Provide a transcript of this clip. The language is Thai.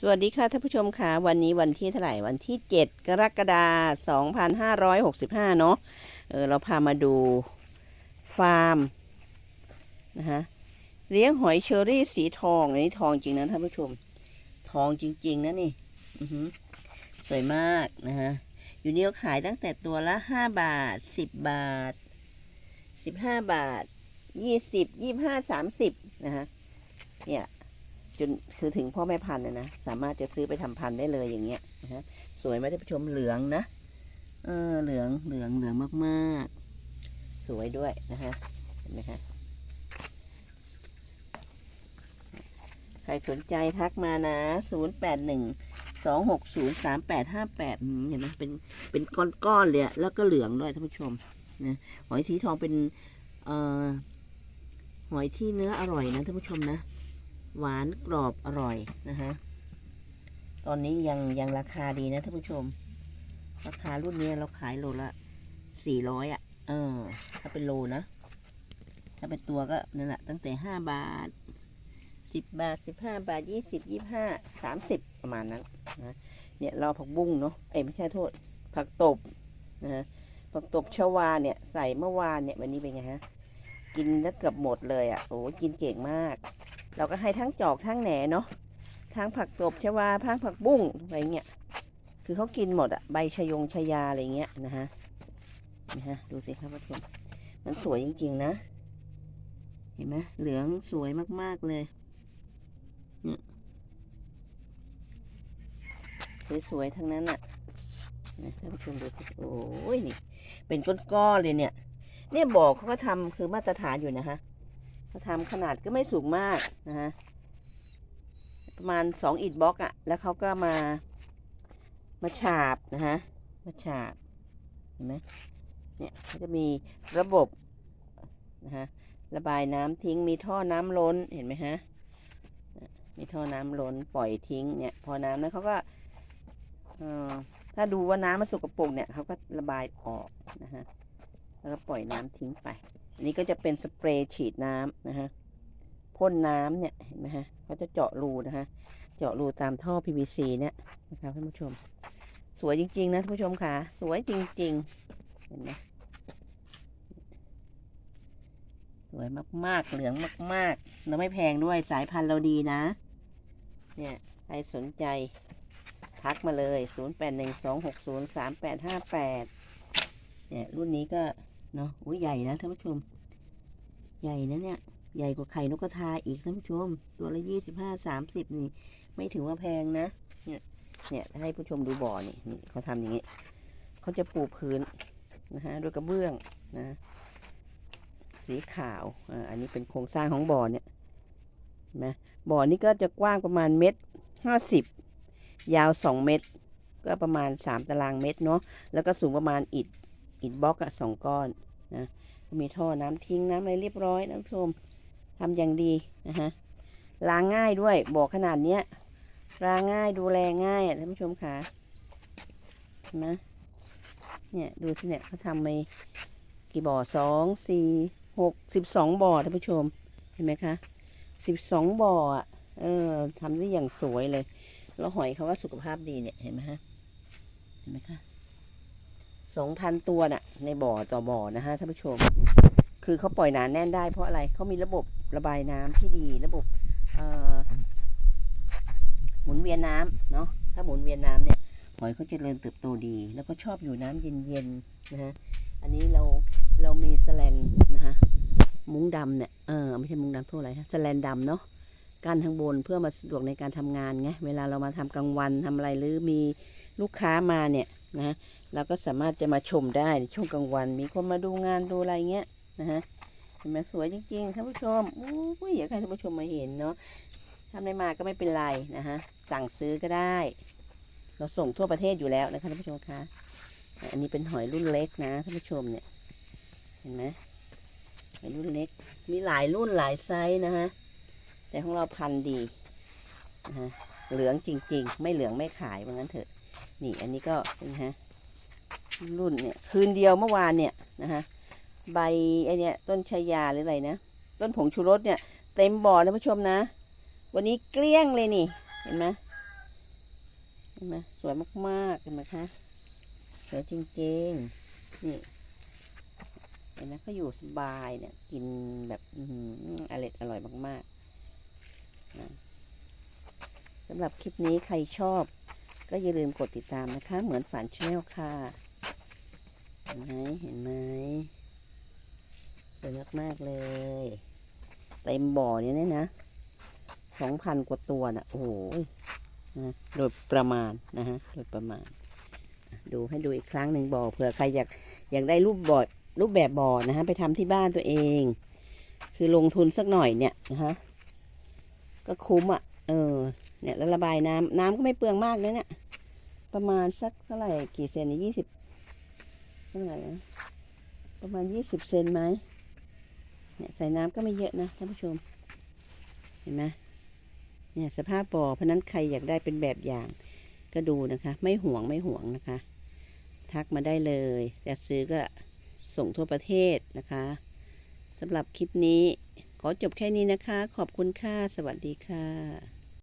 สวัสดีค่ะท่านผู้ชมค่ะ วันนี้วันที่เท่าไหร่วันที่ 7 กรกฎาคม2565 เนาะเออเราพามาดูฟาร์มนะคะเลี้ยงหอยเชอรี่สีทองอันนี้ทองจริงนะท่านผู้ชม ทองจริง ๆ นะนี่สวยมากนะคะอยู่นี่เขาขายตั้งแต่ตัวละ 5 บาท 10 บาท 15 บาท 20 25 30 นะคะเนี่ย จนคือถึงพ่อแม่พันธุ์นะนะสามารถจะซื้อไปทำพันธุ์ได้เลยอย่างเงี้ยนะฮะสวยไหมท่านผู้ชมเหลืองนะเออเหลืองเหลืองเหลืองมากๆ สวยด้วยนะฮะเห็นไหมคะใครสนใจทักมานะ0 8 1 2 6 0 3 8 5 8เห็นไหมเป็นเป็นก้อนๆเลยแล้วก็เหลืองด้วยท่านผู้ชมนะหอยสีทองเป็นเอ่อหอยที่เนื้ออร่อยนะท่านผู้ชมนะ หวานกรอบอร่อยนะคะตอนนี้ยังยังราคาดีนะท่านผู้ชม ราคารุ่นนี้เราขายโลละสี่ร้อยอะ เออ ถ้าเป็นโลนะ ถ้าเป็นตัวก็นั่นแหละตั้งแต่ห้าบาทสิบบาทสิบห้าบาทยี่สิบยี่ห้าสามสิบประมาณนั้นนะเนี่ยเราผักบุ้งเนาะเอ้ไม่ใช่โทษ ผักตบนะฮะผักตบชวาเนี่ยใส่เมื่อวานเนี่ยวันนี้เป็นไงฮะ กินแล้วเกือบหมดเลยอะโอ้กินเก่งมาก เราก็ให้ทั้งจอกทั้งแหนเนาะทั้งผักตบชวาทั้งผักบุ้งอะไรเงี้ยคือเขากินหมดอะใบชะยงชยาอะไรเงี้ยนะฮะนะฮะดูสิครับผู้ชมมันสวยจริงๆนะ เห็นไหมเหลืองสวยมากๆเลยเนี่ยสวยๆทั้งนั้นอะนะท่านผู้ชมดูสิโอ้ยนี่เป็นก้อนๆเลยเนี่ย เนี่ยบอกเขาก็ทำคือมาตรฐานอยู่นะฮะ เขาทำขนาดก็ไม่สูงมากนะฮะประมาณสองอิฐบล็อกอะแล้วเขาก็มามาฉาบนะฮะมาฉาบเห็นไหมเนี่ยเขาจะมีระบบนะฮะระบายน้ำทิ้งมีท่อน้ำล้นเห็นไหมฮะมีท่อน้ำล้นปล่อยทิ้งเนี่ยพอน้ำนั้นเขาก็ถ้าดูว่าน้ำมันสกปรกเนี่ยเขาก็ระบายออกนะฮะแล้วก็ปล่อยน้ำทิ้งไป อันนี้ก็จะเป็นสเปรย์ฉีดน้ำนะฮะพ่นน้ำเนี่ยเห็นไหมฮะเขาจะเจาะรูนะฮะเจาะรูตามท่อ PVC เนี่ยนะครับท่านผู้ชม สวยจริง ๆ นะท่านผู้ชมค่ะ สวยจริง ๆ เห็นไหมสวยมาก ๆ เหลืองมากๆแล้วไม่แพงด้วยสายพันธุ์เราดีนะ เนี่ย ใครสนใจ ทักมาเลย 0812603858เนี่ยรุ่นนี้ก็ เนาะโอ้ยใหญ่นะท่านผู้ชม ใหญ่นะเนี่ย ใหญ่กว่าไข่นกกระทาอีกท่านผู้ชม ตัวละยี่สิบห้าสามสิบนี่ ไม่ถือว่าแพงนะ เนี่ย เนี่ยให้ผู้ชมดูบ่อนี่นี่เขาทำอย่างนี้ เขาจะปูพื้นนะฮะด้วยกระเบื้องนะ สีขาวอ่าอันนี้เป็นโครงสร้างของบ่อเนี่ยนไหมบ่อนี้ก็จะกว้างประมาณเมตรห้าสิบยาวสองเมตร ก็ประมาณสามตารางเมตรเนาะแล้วก็สูงประมาณอิฐ อิฐบล็อกอะสองก้อนนะมีท่อน้ำทิ้งน้ำอะไรเรียบร้อยน้ำชมทำอย่างดีนะฮะล้างง่ายด้วยบอกขนาดเนี้ยล้างง่ายดูแลง่ายอะท่านผู้ชมค่ะนไหมเนี่ยดูสิเนี่ยเขาทำไปกี่บ่อสองสี่หกสิบสองบ่อท่านผู้ชมเห็นไหมคะสิบสองบ่ออะเออทำได้อย่างสวยเลย แล้วหอยเขาก็สุขภาพดีเนี่ยเห็นไหมฮะเห็นไหมคะ สองพันตัวน่ะ ในบ่อต่อบ่อนะฮะท่านผู้ชม คือเขาปล่อยหนาแน่นได้เพราะอะไรเขามีระบบระบายน้ำที่ดีระบบเอ่อหมุนเวียนน้ำเนาะถ้าหมุนเวียนน้ำเนี่ยหอยเขาจเจริญเติบโตดี แล้วก็ชอบอยู่น้ำเย็นๆนะฮะอันนี้เราเรามีสแลนนะฮะมุ้งดำเนี่ยเออไม่ใช่มุ้งดำโทษอะไรฮะสแลนดำเนาะกั้นทางบนเพื่อมาสะดวกในการทำงานไงเวลาเรามาทำกลางวันทำอะไรหรือมีลูกค้ามาเนี่ยนะ เราก็สามารถจะมาชมได้ในช่วงกลางวัน มีคนมาดูงานดูอะไรเงี้ยนะฮะเห็นไหมสวยจริงๆท่านผู้ชมอู้ยอยากให้ท่านผู้ชมมาเห็นเนาะถ้าไม่มาก็ไม่เป็นไรนะฮะสั่งซื้อก็ได้ เราส่งทั่วประเทศอยู่แล้วนะคะท่านผู้ชมคะอันนี้เป็นหอยรุ่นเล็กนะท่านผู้ชมเนี่ย เห็นไหมหอยรุ่นเล็ก มีหลายรุ่นหลายไซส์นะฮะแต่ของเราพันดีนะฮะเหลืองจริง ๆ ไม่เหลืองไม่ขายว่างั้นเถอะ นี่อันนี้ก็เป็นฮะ รุ่นเนี่ยคืนเดียวเมื่อวานเนี่ยนะฮะใบไอเนี่ยต้นชายาหรืออะไรนะต้นผงชูรสเนี่ยเต็มบ่อนะผู้ชมนะ วันนี้เกลี้ยงเลยนี่ เห็นไหมเห็นไหมสวยมากๆเห็นไหมคะสวยจริงๆนี่เห็นไหมเขาอยู่สบายเนี่ยกินแบบอืออร่อยอร่อยมากๆนะสำหรับคลิปนี้ใครชอบ ก็อย่าลืมกดติดตามนะคะ เหมือนฝันชแนลค่ะ เห็นไหมเห็นไหมสวยมาก ๆ เลยเต็มบ่อเนี้เนี่ยนะสองพันกว่าตัวน่ะ โอ้โหนะโดยประมาณนะฮะโดยประมาณ ดูให้ดูอีกครั้งหนึ่งบ่อเผื่อใครอยากอยากได้รูปบ่อรูปแบบบ่อนะฮะไปทำที่บ้านตัวเอง คือลงทุนสักหน่อยเนี่ยนะฮะก็คุ้มอะ เออ เนี่ยแล้วระบายน้ำน้ำก็ไม่เปลืองมากเลยเนี่ยประมาณสักเท่าไหร่กี่เซนยี่สิบ่าไหร่ประมาณยี่สิบเซนไหมเนี่ยใส่น้ำก็ไม่เยอะนะท่านผู้ชม เห็นไหมเนี่ยสภาพบ่อเพราะนั้นใครอยากได้เป็นแบบอย่าง ก็ดูนะคะ ไม่ห่วงไม่ห่วงนะคะ ทักมาได้เลยจะซื้อก็ส่งทั่วประเทศนะคะสำหรับคลิปนี้ ขอจบแค่นี้นะคะ ขอบคุณค่ะ สวัสดีค่ะ